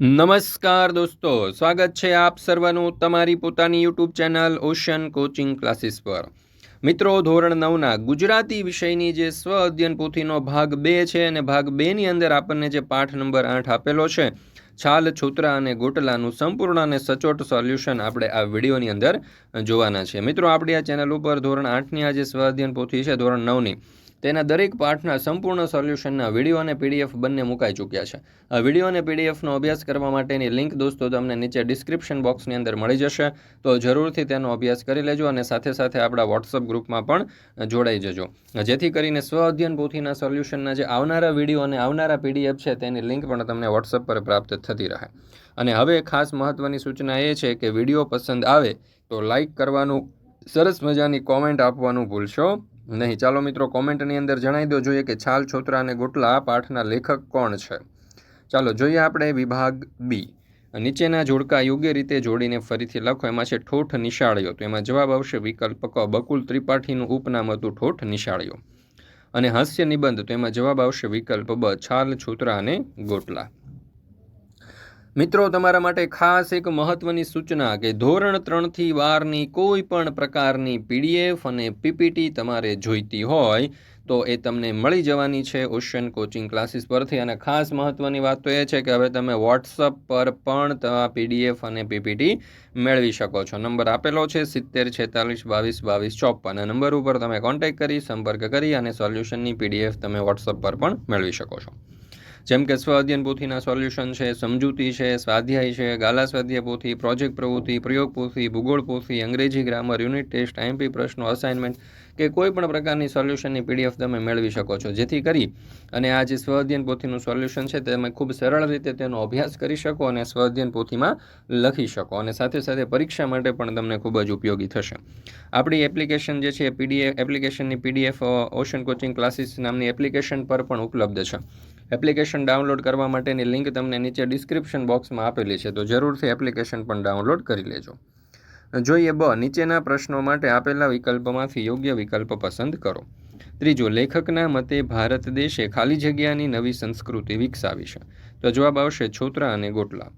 નમસ્કાર દોસ્તો, સ્વાગત છે આપ સર્વનું તમારી પોતાની YouTube channel Ocean coaching classes પર. મિત્રો, ધોરણ નવના ગુજરાતી વિષયની જે સ્વ અધ્યયન પોથીનો ભાગ બે છે અને ભાગ બેની અંદર આપણને જે પાઠ નંબર આઠ આપેલો છે, છાલ, છોતરા અને ગોટલાનું સંપૂર્ણ અને સચોટ સોલ્યુશન આપણે આ વિડીયોની અંદર જોવાના છે. મિત્રો, આપણી આ ચેનલ ઉપર ધોરણ આઠની આ જે સ્વ અધ્યયન પોથી છે, ધોરણ નવની તેના દરેક પાઠના સંપૂર્ણ સોલ્યુશનના વીડિયો અને પીડીએફ બંને મુકાઈ ચૂક્યા છે. આ વીડિયો અને પીડીએફનો અભ્યાસ કરવા માટેની લિંક દોસ્તો તમને નીચે ડિસ્ક્રિપ્શન બોક્સની અંદર મળી જશે. તો જરૂરથી તેનો અભ્યાસ કરી લેજો અને સાથે સાથે આપણા વોટ્સઅપ ગ્રુપમાં પણ જોડાઈ જજો. જેથી કરીને સ્વ અધ્યયન પોથીના સોલ્યુશનના જે આવનારા વીડિયો અને આવનારા પીડીએફ છે તેની લિંક પણ તમને વોટ્સઅપ પર પ્રાપ્ત થતી રહે. અને હવે ખાસ મહત્ત્વની સૂચના એ છે કે વીડિયો પસંદ આવે તો લાઇક કરવાનું, સરસ મજાની કોમેન્ટ આપવાનું ભૂલશો. નહીં, ચાલો મિત્રો કોમેન્ટની અંદર જણાવી દો, જોઈએ કે છાલ, છોતરા અને ગોટલા પાઠના લેખક કોણ છે? ચાલો જોઈએ આપણે વિભાગ બી. નીચેના જોડકા યોગ્ય રીતે જોડીને ફરીથી લખો. એમાં છે ઠોઠ નિશાળ્યો તો એમાં જવાબ આવશે વિકલ્પ ક, બકુલ ત્રિપાઠીનું ઉપનામ હતું ઠોઠ નિશાળ્યો અને હાસ્ય નિબંધ. તો એમાં જવાબ આવશે વિકલ્પ બ, છાલ, છોતરા અને ગોટલા. મિત્રો, તમારા માટે ખાસ એક મહત્વની સૂચના કે ધોરણ ત્રણથી બારની કોઈ પણ પ્રકારની પીડીએફ અને પીપીટી તમારે જોઈતી હોય, તો એ તમને મળી જવાની છે ઓશન કોચિંગ ક્લાસીસ પરથી. અને ખાસ મહત્ત્વની વાત તો એ છે કે હવે તમે વોટ્સઅપ પર પણ તમારા પીડીએફ અને પીપીટી મેળવી શકો છો. નંબર આપેલો છે સિત્તેર, છેતાલીસ, બાવીસ બાવીસ, ચોપન. નંબર ઉપર તમે કોન્ટેક્ટ કરી, સંપર્ક કરી અને સોલ્યુશનની પીડીએફ તમે વોટ્સઅપ પર પણ મેળવી શકો છો. જેમ કે સ્વ અધ્યયન પોથીના સોલ્યુશન છે, સમજૂતી છે, સ્વાધ્યાય છે, ગાલા સ્વાધ્યાય પોથી, પ્રોજેક્ટ પ્રવૃત્તિ, પ્રયોગ પોથી, ભૂગોળ પોથી, અંગ્રેજી ગ્રામર, યુનિટ ટેસ્ટ આઈએમપી પ્રશ્નો અસાઇનમેન્ટ કે કોઈ પણ પ્રકારની સોલ્યુશનની પીડીએફ તમે મેળવી શકો છો. જેથી કરી અને આ જે સ્વ અધ્યયન પોથીનું સોલ્યુશન છે, તમે ખૂબ સરળ રીતે તેનો અભ્યાસ કરી શકો અને સ્વ અધ્યયન પોથીમાં લખી શકો અને સાથે સાથે પરીક્ષા માટે પણ તમને ખૂબ જ ઉપયોગી થશે. આપણી એપ્લિકેશન જે છે પીડીએફ એપ્લિકેશનની પીડીએફ ઓશન કોચિંગ ક્લાસીસ નામની એપ્લિકેશન પર પણ ઉપલબ્ધ છે. એપ્લિકેશન ડાઉનલોડ કરવા માટેની લિંક તમને નીચે ડિસ્ક્રિપ્શન બોક્સમાં આપેલી છે, તો જરૂરથી એપ્લિકેશન પણ ડાઉનલોડ કરી લેજો. જોઈએ બ, નીચેના પ્રશ્નો માટે આપેલા વિકલ્પમાંથી યોગ્ય વિકલ્પ પસંદ કરો. ત્રીજો, લેખકના મતે ભારત દેશે ખાલી જગ્યાની નવી સંસ્કૃતિ વિકસાવી છે. તો જવાબ આવશે છોતરા અને ગોટલા.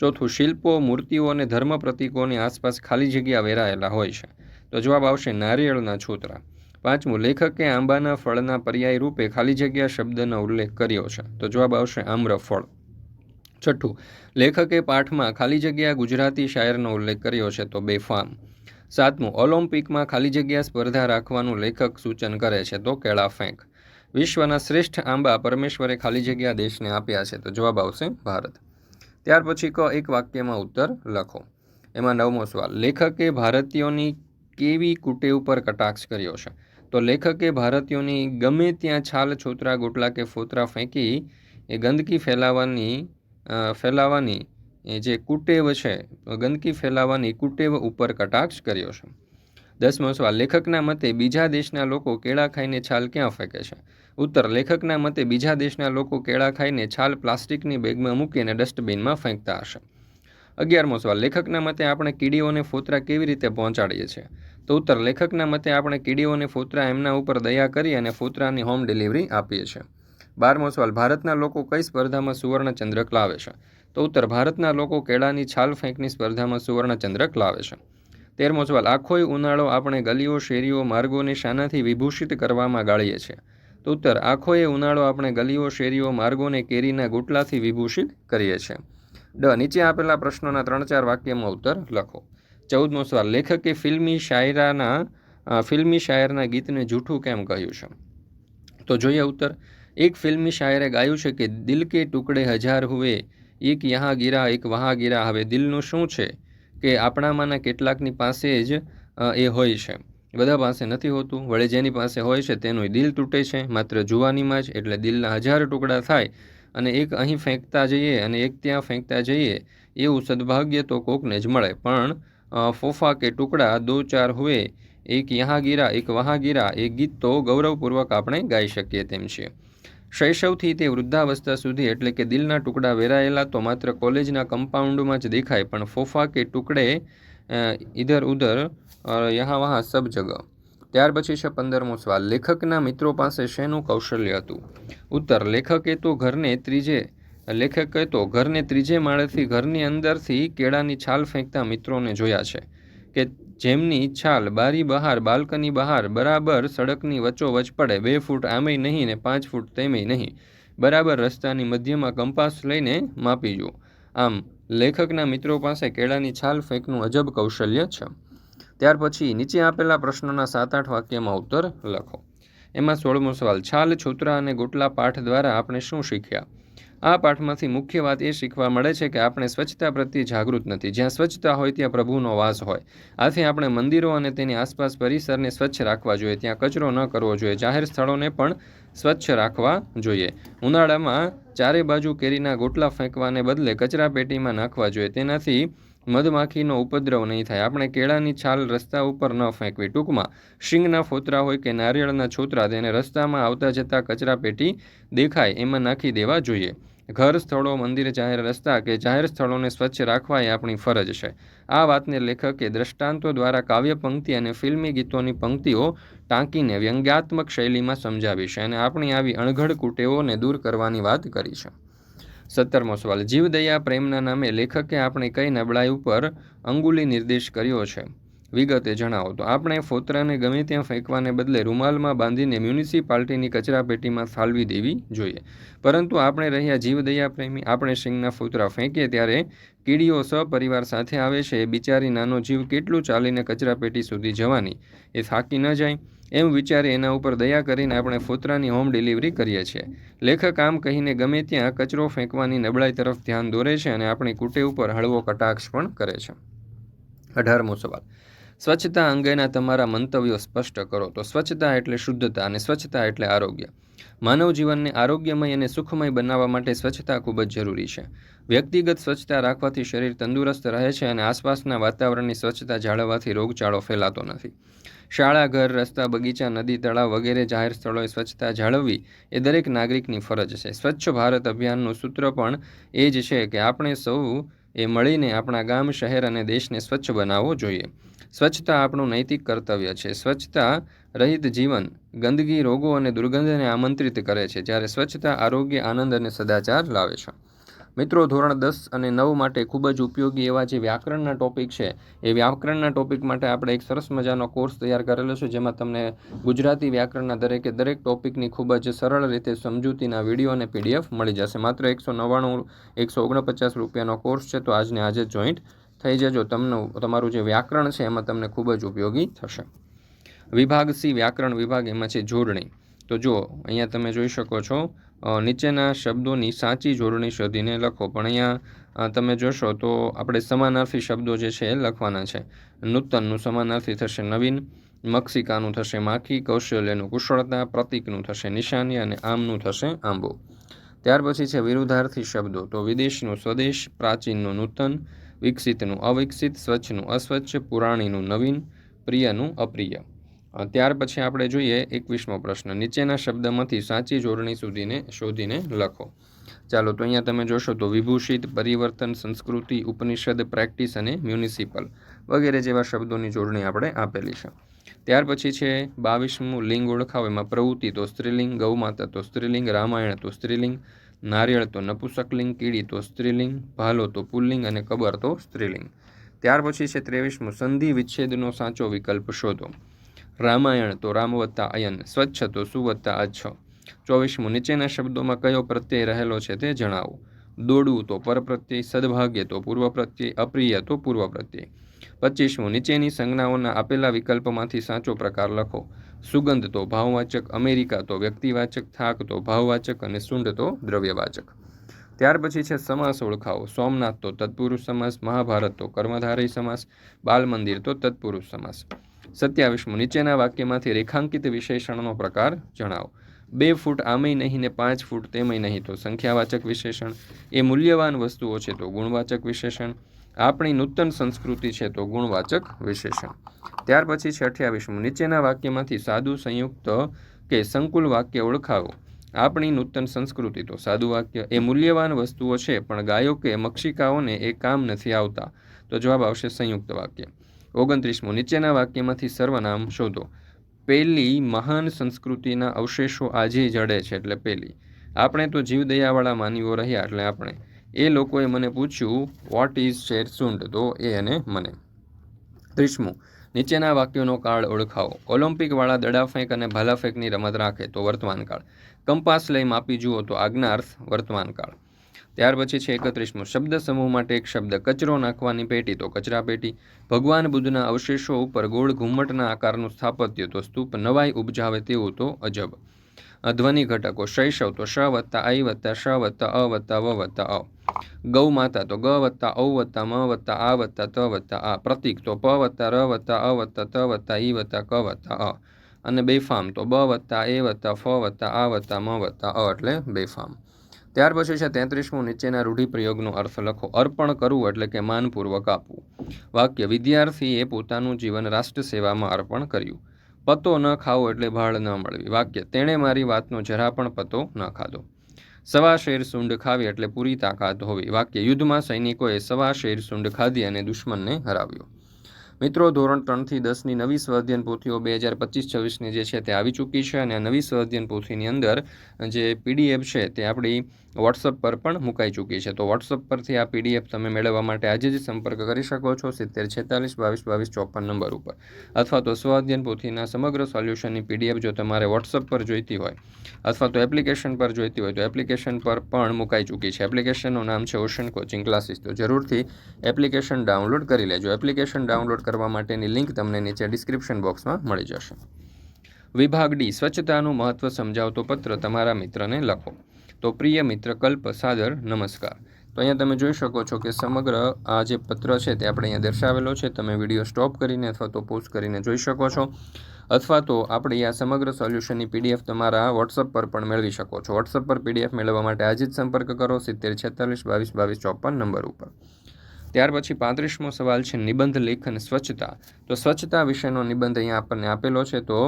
ચોથું, શિલ્પો, મૂર્તિઓ અને ધર્મ પ્રતિકોની આસપાસ ખાલી જગ્યા વેરાયેલા હોય છે. તો જવાબ આવશે નારિયેળના છોતરા. પાંચમું, લેખકે આંબાના ફળના પર્યાય રૂપે ખાલી જગ્યા શબ્દનો ઉલ્લેખ કર્યો છે. તો જવાબ આવશે આમ્રફળ. છઠ્ઠું, લેખકે પાઠમાં ખાલી જગ્યા ગુજરાતી શાયરનો ઉલ્લેખ કર્યો છે, તો બેફામ. સાતમું, ઓલિમ્પિકમાં ખાલી જગ્યા સ્પર્ધા રાખવાનું લેખક સૂચન કરે છે, તો કેળા ફેંક વિશ્વના શ્રેષ્ઠ આંબા પરમેશ્વરે ખાલી જગ્યા દેશને આપ્યા છે, તો જવાબ આવશે ભારત. ત્યાર પછી ક, એક વાક્યમાં ઉત્તર લખો. એમાં નવમો સવાલ, લેખકે ભારતીયોની કેવી કુટે ઉપર કટાક્ષ કર્યો છે? તો લેખકે ભારતીયોની ગમે ત્યાં છાલ, છોતરા, ગોટલા કે ફોતરા ફેંકી એ ગંદકી ફેલાવાની ફેલાવાની જે કુટેવ છે ગંદકી ફેલાવાની કુટેવ ઉપર કટાક્ષ કર્યો છે. દસમો સવાલ, લેખકના મતે બીજા દેશના લોકો કેળા ખાઈને છાલ ક્યાં ફેંકે છે? ઉત્તર, લેખકના મતે બીજા દેશના લોકો કેળા ખાઈને છાલ પ્લાસ્ટિકની બેગમાં મૂકીને ડસ્ટબિનમાં ફેંકતા હશે. અગિયારમો સવાલ, લેખકના મતે આપણે કીડીઓને ફોતરા કેવી રીતે પહોંચાડીએ છીએ? તો ઉત્તર, લેખકના મતે આપણે કીડીઓને ફોતરા એમના ઉપર દયા કરી અને ફોતરાની હોમ ડિલિવરી આપીએ છીએ. બારમો સવાલ, ભારતના લોકો કઈ સ્પર્ધામાં સુવર્ણચંદ્રક લાવે છે? તો ઉત્તર, ભારતના લોકો કેળાની છાલ ફેંકની સ્પર્ધામાં સુવર્ણચંદ્રક લાવે છે. તેરમો સવાલ, આખોય ઉનાળો આપણે ગલીઓ, શેરીઓ, માર્ગોને શાનાથી વિભૂષિત કરવામાં ગાળીએ છીએ? તો ઉત્તર આખોએ ઉનાળો આપણે ગલીઓ, શેરીઓ, માર્ગોને કેરીના ગુટલાથી વિભૂષિત કરીએ છીએ. ડ, નીચે આપેલા પ્રશ્નોના ત્રણ ચાર વાક્યમાં ઉત્તર લખો. ચૌદમો સવાલ. લેખકે ફિલ્મી શાયરાના ફિલ્મી શાયરના ગીતને જૂઠું કેમ કહ્યું છે? તો જોઈએ ઉત્તર. એક ફિલ્મી શાયરે ગાયું છે કે, દિલ કે ટુકડે હજાર હુએ, એક યહાં ગીરા, એક વહાં ગીરા, હવે દિલનું શું છે? કે આપણામાંના કેટલાકની પાસે જ એ હોય છે. બધા પાસે નથી હોતું. વળે જેની પાસે હોય છે તેનું દિલ તૂટે છે. માત્ર જુવાનીમાં જ, એટલે દિલના હજાર ટુકડા થાય. અને એક અહીં ફેંકતા જઈએ, અને એક ત્યાં ફેંકતા જઈએ, એવું સદભાગ્ય તો કોકને જ મળે. પણ ફોફા કે ટુકડા દો ચાર હુએ, એક યહાં ગીરા, એક વહાં એ ગીત તો ગૌરવપૂર્વક આપણે ગાઈ શકીએ તેમ છે. શૈશવથી તે વૃદ્ધાવસ્થા સુધી એટલે કે દિલના ટુકડા વેરાયેલા તો માત્ર કોલેજના કમ્પાઉન્ડમાં જ દેખાય, પણ ફોફા કે ટુકડે ઇધર ઉધર યહાં વહાં સબ જગહ ત્યાર પછી છે પંદરમો સવાલ. લેખકના મિત્રો પાસે શેનું કૌશલ્ય હતું? ઉત્તર. લેખકે તો ઘરને ત્રીજે લેખક કહેતો ઘરને ત્રીજે માળેથી ઘરની અંદરથી કેળાની છાલ ફેંકતા મિત્રોને જોયા છે કે જેમની છાલ બારી બહાર, બાલ્કની બહાર, બરાબર સડકની વચ્ચોવચ પડે. બે ફૂટ આમેય નહીં ને પાંચ ફૂટ તેમેય નહીં. બરાબર રસ્તાની મધ્યમાં કંપાસ લઈને માપી જુઓ. આમ, લેખકના મિત્રો પાસે કેળાની છાલ ફેંકનું અજબ કૌશલ્ય છે. ત્યાર પછી નીચે આપેલા પ્રશ્નોના સાત આઠ વાક્યમાં ઉત્તર લખો. એમાં સોળમો સવાલ, છાલ, છોતરા અને ગોટલા પાઠ દ્વારા આપણે શું શીખ્યા? આ પાઠમાંથી મુખ્ય વાત એ શીખવા મળે છે કે આપણે સ્વચ્છતા પ્રત્યે જાગૃત નથી. જ્યાં સ્વચ્છતા હોય ત્યાં પ્રભુનો વાસ હોય. આથી આપણે મંદિરો અને તેની આસપાસ પરિસરને સ્વચ્છ રાખવા જોઈએ. ત્યાં કચરો ન કરવો જોઈએ. જાહેર સ્થળોને પણ સ્વચ્છ રાખવા જોઈએ. ઉનાળામાં ચારે બાજુ કેરીના ગોટલા ફેંકવાને બદલે કચરા પેટીમાં નાખવા જોઈએ. તેનાથી મધમાખીનો ઉપદ્રવ નહીં થાય. આપણે કેળાની છાલ રસ્તા ઉપર ન ફેંકવી. ટૂંકમાં, શિંગના ફોતરા હોય કે નારિયેળના છોતરા, તેને રસ્તામાં આવતા જતા કચરા પેટી દેખાય, એમાં નાખી દેવા જોઈએ. ઘર સ્થળો, મંદિર, જાહેર રસ્તા કે જાહેર સ્થળોને સ્વચ્છ રાખવા એ આપણી ફરજ છે. આ વાતને લેખકે દ્રષ્ટાંતો દ્વારા કાવ્ય પંક્તિ અને ફિલ્મી ગીતોની પંક્તિઓ ટાંકીને વ્યંગ્યાત્મક શૈલીમાં સમજાવી છે અને આપણી આવી અણઘડ કુટેવોને દૂર કરવાની વાત કરી છે. સત્તરમો સવાલ. જીવદયા પ્રેમના નામે લેખકે આપણે કઈ નબળાઈ ઉપર અંગુલી નિર્દેશ કર્યો છે? વિગતે જણાવો તો, આપણે ફોતરાને ગમે ત્યાં ફેંકવાને બદલે રૂમાલમાં બાંધીને મ્યુનિસિપાલિટીની કચરાપેટીમાં ફાલવી દેવી જોઈએ. પરંતુ આપણે રહ્યા જીવદયા પ્રેમી, આપણે સિંગના ફોતરા ફેંકીએ ત્યારે કીડીઓ સપરિવાર સાથે આવે છે. બિચારી નાનો જીવ કેટલું ચાલીને કચરાપેટી સુધી જવાની? એ થાકી ન જાય. એમ વિચારી એના ઉપર દયા કરીને આપણે ફોતરાની હોમ ડિલિવરી કરીએ છીએ. લેખક આમ કહીને ગમે ત્યાં કચરો ફેંકવાની નબળાઈ તરફ ધ્યાન દોરે છે અને આપણી કુટે ઉપર હળવો કટાક્ષ પણ કરે છે. અઢારમો સવાલ. સ્વચ્છતા અંગેના તમારા મંતવ્યો સ્પષ્ટ કરો. તો સ્વચ્છતા એટલે શુદ્ધતા અને સ્વચ્છતા એટલે આરોગ્ય. માનવ જીવનને આરોગ્યમય અને સુખમય બનાવવા માટે સ્વચ્છતા ખૂબ જ જરૂરી છે. વ્યક્તિગત સ્વચ્છતા રાખવાથી શરીર તંદુરસ્ત રહે છે અને આસપાસના વાતાવરણની સ્વચ્છતા જાળવવાથી રોગચાળો ફેલાતો નથી. શાળા ઘર રસ્તા, બગીચા, નદી, તળાવ વગેરે જાહેર સ્થળોએ સ્વચ્છતા જાળવવી એ દરેક નાગરિકની ફરજ છે. સ્વચ્છ ભારત અભિયાનનું સૂત્ર પણ એ જ છે કે આપણે સૌ એ મળીને આપણા ગામ, શહેર અને દેશને સ્વચ્છ બનાવવો જોઈએ. સ્વચ્છતા આપણું નૈતિક કર્તવ્ય છે. સ્વચ્છતા રહિત જીવન, ગંદકી, રોગો અને દુર્ગંધને આમંત્રિત કરે છે. જ્યારે સ્વચ્છતા આરોગ્ય, આનંદ અને સદાચાર લાવે છે. મિત્રો, ધોરણ દસ અને નવ માટે ખૂબ જ ઉપયોગી એવા જે વ્યાકરણના ટોપિક છે, એ વ્યાકરણના ટોપિક માટે આપણે એક સરસ મજાનો કોર્સ તૈયાર કરેલો છે, જેમાં તમને ગુજરાતી વ્યાકરણના દરેકે દરેક ટોપિકની ખૂબ જ સરળ રીતે સમજૂતીના વીડિયો અને પીડીએફ મળી જશે. માત્ર એકસો નવ્વાણું, એકસો ઓગણપચાસ રૂપિયાનો કોર્સ છે, તો આજને આજે જોઈન્ટ થઈ જજો. તમને, તમારું જે વ્યાકરણ છે, એમાં તમને ખૂબ જ ઉપયોગી થશે. વિભાગ સી, વ્યાકરણ વિભાગ, એમાં છે જોડણી. તો જુઓ, અહીંયા તમે જોઈ શકો છો નીચેના શબ્દોની સાચી જોડણી શોધીને લખો. પણ અહીંયા તમે જોશો તો આપણે સમાનાર્થી શબ્દો જે છે એ લખવાના છે. નૂતનનું સમાનાર્થી થશે નવીન, મક્ષિકાનું થશે માખી, કૌશલ્યનું કુશળતા, પ્રતિકનું થશે નિશાની અને આમનું થશે આંબો. ત્યાર પછી છે વિરુદ્ધાર્થી શબ્દો. તો વિદેશનું સ્વદેશ, પ્રાચીનનું નૂતન, વિકસિતનું અવિકસિત, સ્વચ્છનું અસ્વચ્છ, પુરાણીનું નવીન, પ્રિયનું અપ્રિય. ત્યાર પછી આપણે જોઈએ એકવીસમો પ્રશ્ન. નીચેના શબ્દમાંથી સાચી જોડણી સુધીને શોધીને લખો. ચાલો, તો અહીંયા તમે જોશો તો વિભૂષિત, પરિવર્તન, સંસ્કૃતિ, ઉપનિષદ, પ્રેક્ટિસ અને મ્યુનિસિપલ વગેરે જેવા શબ્દોની જોડણી આપણે આપેલી છે. ત્યાર પછી છે બાવીસમું લિંગ ઓળખાવ. એમાં પ્રવૃત્તિ તો સ્ત્રીલિંગ, ગૌમાતા તો સ્ત્રીલિંગ, રામાયણ તો સ્ત્રીલિંગ, નારિયેળ તો નપુસકલિંગ કીડી તો સ્ત્રીલિંગ, ભાલો તો પુલ્લિંગ અને કબર તો સ્ત્રીલિંગ. ત્યાર પછી છે ત્રેવીસમું. સંધિ વિચ્છેદનો સાચો વિકલ્પ શોધો. રામાયણ તો રામ વત્તા અયન, સ્વચ્છ તો સુ વત્તા અચ્છ. ચોવીસમું નીચેના શબ્દોમાં કયો પ્રત્યય રહેલો છે તે જણાવો. દોડવું તો પરપ્રત્યય સદભાગ્ય તો પૂર્વ પ્રત્યય, અપ્રિય તો પૂર્વ પ્રત્યય. પચીસમું, નીચેની સંજ્ઞાઓના આપેલા વિકલ્પમાંથી સાચો પ્રકાર લખો. સુગંધ તો ભાવવાચક, અમેરિકા તો વ્યક્તિવાચક, થાક તો ભાવવાચક અને સુંડ તો દ્રવ્યવાચક. ત્યાર પછી છે સમાસ ઓળખાવો. સોમનાથ તો તત્પુરુષ સમાસ, મહાભારત તો કર્મધારય સમાસ બાલ મંદિર તો તત્પુરુષ સમાસ. સત્યાવીસમું નીચેના વાક્યમાંથી રેખાંકિત વિશેષણનો પ્રકાર જણાવો. બે ફૂટ આમેય નહીં ને પાંચ ફૂટ તેમય નહીં તો સંખ્યાવાચક વિશેષણ. એ મૂલ્યવાન વસ્તુઓ છે તો ગુણવાચક વિશેષણ. આપણી નૂતન સંસ્કૃતિ છે તો ગુણવાચક વિશેષણ. ત્યાર પછી છે અઠ્યાવીસમું. નીચેના વાક્યમાંથી સાદું સંયુક્ત કે સંકુલ વાક્ય ઓળખાવો. આપણી નૂતન સંસ્કૃતિ તો સાદું વાક્ય. એ મૂલ્યવાન વસ્તુઓ છે, પણ ગાયો કે મક્ષિકાઓને એ કામ નથી આવતા. તો જવાબ આવશે સંયુક્ત વાક્ય. ઓગણત્રીસમું નીચેના વાક્યમાંથી સર્વનામ શોધો. પહેલી મહાન સંસ્કૃતિના અવશેષો આજે જડે છે એટલે પહેલી આપણે તો જીવ દયાવાળા માનવીઓ રહ્યા એટલે આપણે. એ લોકોએ મને પૂછ્યું વોટ ઇઝ શેર સુંડ તો એ અને મને. ત્રીસમું, નીચેના વાક્યોનો કાળ ઓળખાવો. ઓલિમ્પિકવાળા દડાફેંક અને ભાલાફેંકની રમત રાખે તો વર્તમાન કાળ કંપાસ લઈ માપી જુઓ તો આજ્ઞાર્થ વર્તમાન કાળ ત્યાર પછી છે એકત્રીસમું. શબ્દ સમૂહ માટે એક શબ્દ. કચરો નાખવાની પેટી તો કચરા પેટી. ભગવાન બુદ્ધના અવશેષો ઉપર ગોળ ઘુમ્મટના આકારનું સ્થાપત્ય તો સ્તૂપ નવાઈ ઉપજાવે તેવું તો અજબ. ધ્વનિ ઘટકો. શૈશવ તો શ વત્તા આઈ વત્તા શ વત્તા અ વત્તા વ વત્તા અ. ગૌ માતા તો ગ વત્તા ઔ વત્તા મ વત્તા આ વત્તા ત વત્તા આ. પ્રતીક તો પ વત્તા ર વત્તા અ વત્તા ત વત્તા ઈ વત્તા ક વત્તા અ. અને બેફામ તો બ વત્તા એ વત્તા ફ વત્તા આ વત્તા મ વત્તા અ. એટલે બેફામ. ત્યાર પછી છે તેત્રીસમું નીચેના રૂઢિપ્રયોગનો અર્થ લખો. અર્પણ કરવું એટલે કે માનપૂર્વક આપવું. વાક્ય, વિદ્યાર્થીએ પોતાનું જીવન રાષ્ટ્ર સેવામાં અર્પણ કર્યું. પતો ન ખાવો એટલે ભાળ ન મળવી. વાક્ય, તેણે મારી વાતનો જરા પણ પતો ન ખાધો. સવા શેર સૂંઢ ખાવી એટલે પૂરી તાકાત હોવી. વાક્ય, યુદ્ધમાં સૈનિકોએ સવા શેર સૂંઢ ખાધી અને દુશ્મનને હરાવ્યો. મિત્રો, ધોરણ ત્રણથી દસની નવી સ્વાધ્યન પોથીઓ બે હજાર પચીસ છવ્વીસની જે છે તે આવી ચૂકી છે અને નવી સ્વાધ્યન પોથીની અંદર જે પીડીએફ છે તે આપણી વોટ્સઅપ પર પણ મુકાઈ ચૂકી છે. તો વોટ્સઅપ પરથી આ પીડીએફ તમે મેળવવા માટે આજે જ સંપર્ક કરી શકો છો સિત્તેર છેતાલીસ બાવીસ બાવીસ ચોપન નંબર ઉપર. અથવા તો સ્વાધ્યન પોથીના સમગ્ર સોલ્યુશનની પીડીએફ જો તમારે વોટ્સઅપ પર જોઈતી હોય, અથવા તો એપ્લિકેશન પર જોઈતી હોય, તો એપ્લિકેશન પર પણ મુકાઈ ચૂકી છે. એપ્લિકેશનનું નામ છે ઓશન કોચિંગ ક્લાસીસ તો જરૂરથી એપ્લિકેશન ડાઉનલોડ કરી લેજો. એપ્લિકેશન ડાઉનલોડ કરવા માટેની લિંક તમને નીચે ડિસ્ક્રિપ્શન બોક્સમાં મળી જશે. વિભાગ ડી સ્વચ્છતાનું મહત્ત્વ સમજાવતો પત્ર તમારા મિત્રને લખો. તો પ્રિય મિત્ર કલ્પ સાદર નમસ્કાર. તો અહીંયા તમે જોઈ શકો છો કે સમગ્ર આ જે પત્ર છે તે આપણે અહીંયા દર્શાવેલો છે. તમે વીડિયો સ્ટોપ કરીને અથવા તો પોઝ કરીને જોઈ શકો છો. અથવા તો આપણે આ સમગ્ર સોલ્યુશનની પીડીએફ તમારા વોટ્સઅપ પર પણ મેળવી શકો છો. વોટ્સઅપ પર પીડીએફ મેળવવા માટે આજે જ સંપર્ક કરો સિત્તેર છેતાલીસ બાવીસ બાવીસ ચોપન નંબર ઉપર. ત્યાર પછી પાંત્રીસમો સવાલ છે નિબંધ લેખન સ્વચ્છતા. તો સ્વચ્છતા વિશેનો નિબંધ અહીંયા આપણને આપેલો છે, તો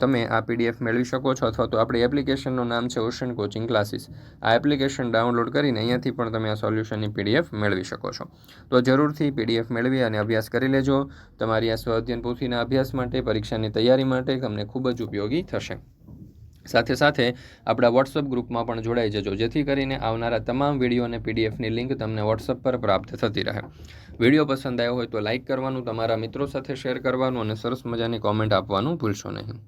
તમે આ પીડીએફ મેળવી શકો છો અથવા તો આપણી એપ્લિકેશનનું નામ છે ઓશન કોચિંગ ક્લાસીસ. આ એપ્લિકેશન ડાઉનલોડ કરીને અહીંયાથી પણ તમે આ સોલ્યુશનની પીડીએફ મેળવી શકો છો. તો જરૂરથી પીડીએફ મેળવી અને અભ્યાસ કરી લેજો. તમારી આ સ્વાધ્યન પોથીના અભ્યાસ માટે, પરીક્ષાની તૈયારી માટે તમને ખૂબ જ ઉપયોગી થશે. સાથે સાથે આપણા વોટ્સઅપ ગ્રુપમાં પણ જોડાઈ જજો, જેથી કરીને આવનારા તમામ વીડિયો અને પીડીએફની લિંક તમને વોટ્સઅપ પર પ્રાપ્ત થતી રહે. વીડિયો પસંદ આવ્યો હોય તો લાઇક કરવાનું, તમારા મિત્રો સાથે શેર કરવાનું અને સરસ મજાની કોમેન્ટ આપવાનું ભૂલશો નહીં.